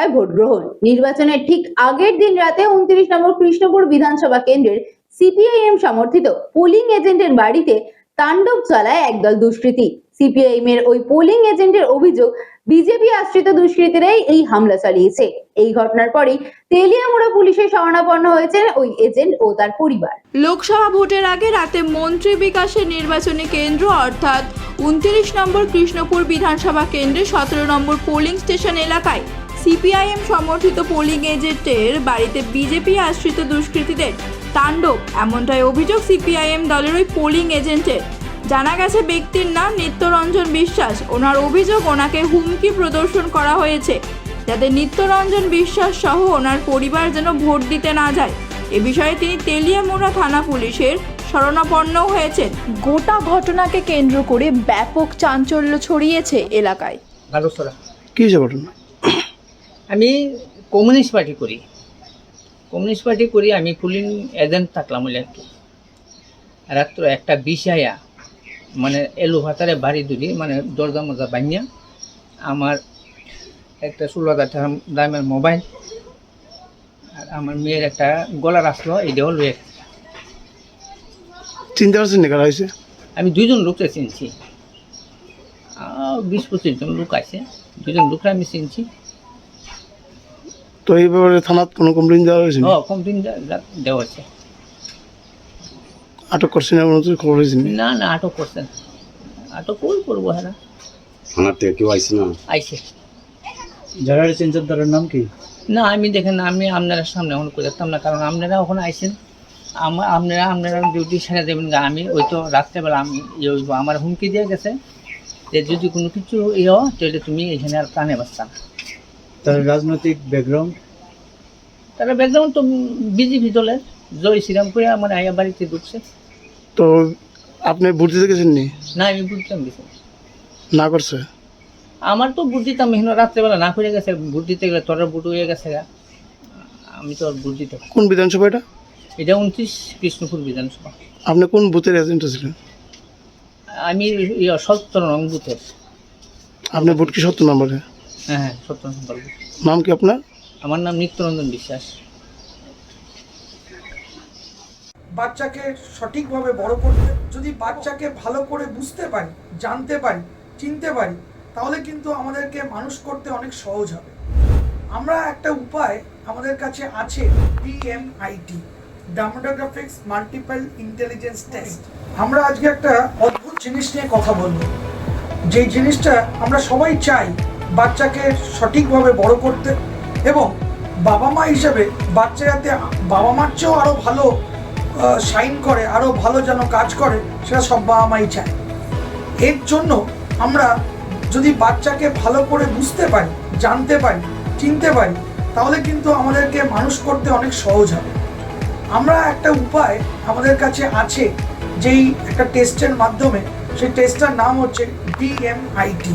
দফায় ভোট গ্রহণ। নির্বাচনের ঠিক আগের দিন রাতে উনত্রিশ নম্বর কৃষ্ণপুর বিধানসভা কেন্দ্রের সিপিআইএম সমর্থিত পোলিং এজেন্টের বাড়িতে তাণ্ডব চালায় একদল দুষ্কৃতী। সিপিআইএম এর ওই পোলিং এজেন্টের অভিযোগ বিজেপি আশ্রিত দুষ্কৃতীরাই এই হামলা চালিয়েছে। এই ঘটনার পরেই তেলিয়ামুড়া পুলিশের শরণাপন্ন হয়েছে ওই এজেন্ট ও তার পরিবার। লোকসভা ভোটের আগে রাতে মন্ত্রী বিকাশের নির্বাচনী কেন্দ্র অর্থাৎ উনত্রিশ নম্বর কৃষ্ণপুর বিধানসভা কেন্দ্রে সতেরো নম্বর পোলিং স্টেশন এলাকায় সিপিআইএম সমর্থিত পোলিং এজেন্টের বাড়িতে বিজেপি আশ্রিত দুষ্কৃতীদের তাণ্ডব এমনটাই অভিযোগ সিপিআইএম দলের ওই পোলিং এজেন্টের। জানা গেছে ব্যক্তির নাম নিত্যরঞ্জন বিশ্বাস। ওনার অভিযোগ ওনাকে হুমকি প্রদর্শন করা হয়েছে। যাতে নিত্যরঞ্জন বিশ্বাস সহ ওনার পরিবার যেন ভোট দিতে না যায়। এ বিষয়ে তিনি তেলিয়ামুড়া থানা পুলিশের শরণাপন্ন হয়েছেন। গোটা ঘটনাকে কেন্দ্র করে ব্যাপক চাঞ্চল্য ছড়িয়েছে এলাকায়। কি ঘটনা? আমি কমিউনিস্ট পার্টি করি। কমিউনিস্ট পার্টি করি আমি পুলিং এজেন্ট থাকলাম বলে আর কি। রাত্র একটা বিষায়া মানে এলু ভাতারে বাড়ি দুলি মানে দরজা মজা বানিয়া আমার একটা ষোলো হাজার টাকা দামের মোবাইল আর আমার মেয়ের একটা গলার আসলো এটাও লয়ে। চিনতে পারছেন কারা হয়েছে? আমি দুইজন লোককে চিনছি। বিশ পঁচিশ জন লোক আছে। দুজন লোকরা আমি চিনছি। তো এই ব্যাপারে থানাত কোনো কমপ্লেন দেওয়া হয়েছে ও কমপ্লেন দেওয়া আটক করছেন এমন তো খবর হয়েছে না? না আটক করছেন আটক কই করব হ্যাঁ থানার থেকে কেউ আইসে না? আইসে যারা চেঞ্জার তার নাম কি? না আমি দেখেন আমি আপনারা সামনে এখন করে দেখতাম না কারণ আপনারা ওখানে আইসেন আমার আপনারা আপনারা ডিউটি সেরে দেবেন গা আমি ওই তো রাত্রেবেলা আমি ইয়ে আমার হুমকি দিয়ে গেছে যে যদি কোনো কিছু ইয়ে হয় তাহলে তুমি এখানে আর প্রাণে বাঁচতা না। তার রাজনৈতিক ব্যাকগ্রাউন্ড তারা ব্যাকগ্রাউন্ড তো বিজেপি দলের। জয় শ্রীরামপুরে আমার আয়া বাড়িতে ঢুকছে। তো আপনি ভোট দিতে গেছেন নি না আমি বুঝতাম গেছি না করছে? আমার তো বুট দিতাম এখানে রাত্রেবেলা না করে গেছে। বুট দিতে গেলে তোর বুট হয়ে গেছে আমি তো আর বুট দিতে পারি কোন বিধানসভা এটা? এটা উনত্রিশ কৃষ্ণপুর বিধানসভা। আপনি কোন বুথের এজেন্ট ছিলেন? আমি ইয়ে সত্তর নং বুথের। আপনি ভোট কি সত্তর নম্বরে? হ্যাঁ হ্যাঁ নাম কি আপনার? আমার নাম নিত্যরঞ্জন বিশ্বাস। বাচ্চাকে সঠিকভাবে বড় করতে যদি বাচ্চাকে ভালো করে বুঝতে পারি জানতে পারি চিনতে পারি তাহলে কিন্তু আমাদেরকে মানুষ করতে অনেক সহজ হবে। আমরা একটা উপায় আমাদের কাছে আছে DMIT dermatoglyphics multiple intelligence test আমরা আজকে একটা অদ্ভুত জিনিস নিয়ে কথা বলব। যে জিনিসটা আমরা সবাই চাই বাচ্চাকে সঠিকভাবে বড় করতে এবং বাবা মা হিসেবে বাচ্চা যাতে বাবা মার চেয়েও আরও ভালো সাইন করে আরও ভালো যেন কাজ করে, সেটা সব বাবা মাই চায়। এর জন্য আমরা যদি বাচ্চাকে ভালো করে বুঝতে পারি, জানতে পারি, চিনতে পারি, তাহলে কিন্তু আমাদেরকে মানুষ করতে অনেক সহজ হবে। আমরা একটা উপায় আমাদের কাছে আছে, যেই একটা টেস্টের মাধ্যমে, সেই টেস্টটার নাম হচ্ছে DMIT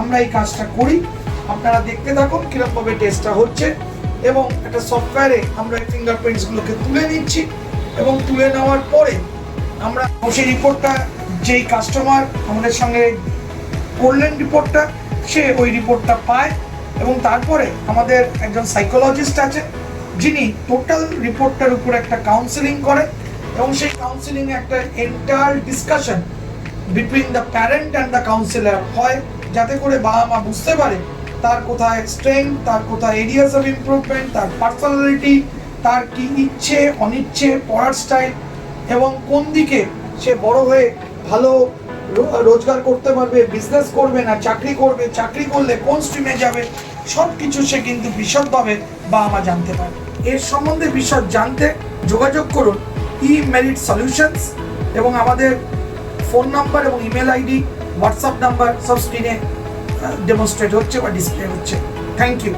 আমরা এই কাজটা করি। আপনারা দেখতে থাকুন কীরকমভাবে টেস্টটা হচ্ছে এবং একটা সফটওয়্যারে আমরা এই ফিঙ্গারপ্রিন্টসগুলোকে তুলে নিচ্ছি এবং তুলে নেওয়ার পরে আমরা সেই রিপোর্টটা যেই কাস্টমার আমাদের সঙ্গে করলেন রিপোর্টটা সে ওই রিপোর্টটা পায় এবং তারপরে আমাদের একজন সাইকোলজিস্ট আছে, যিনি টোটাল রিপোর্টটার উপর একটা কাউন্সেলিং করেন এবং সেই কাউন্সেলিং একটা inter discussion between the parent and the counsellor হয়। যাতে করে বাবা মা বুঝতে পারে তার কোথায় স্ট্রেংথ তার কোথায় এরিয়াস অফ ইমপ্রুভমেন্ট তার পার্সোনালিটি তার কি ইচ্ছে, অনিচ্ছে, পড়ার স্টাইল এবং কোন দিকে সে বড় হয়ে ভালো রোজগার করতে পারবে বিজনেস করবে না, চাকরি করবে, চাকরি করলে কোন স্ট্রিমে যাবে সব কিছু সে কিন্তু বিশদভাবে বাবা মা জানতে পারে। এর সম্বন্ধে বিশদ জানতে যোগাযোগ করুন ই মেরিট সলিউশনস এবং আমাদের ফোন নাম্বার এবং ইমেল আইডি হোয়াটসঅ্যাপ নাম্বার সব স্ক্রিনে ডেমনস্ট্রেট হচ্ছে বা ডিসপ্লে হচ্ছে। Thank you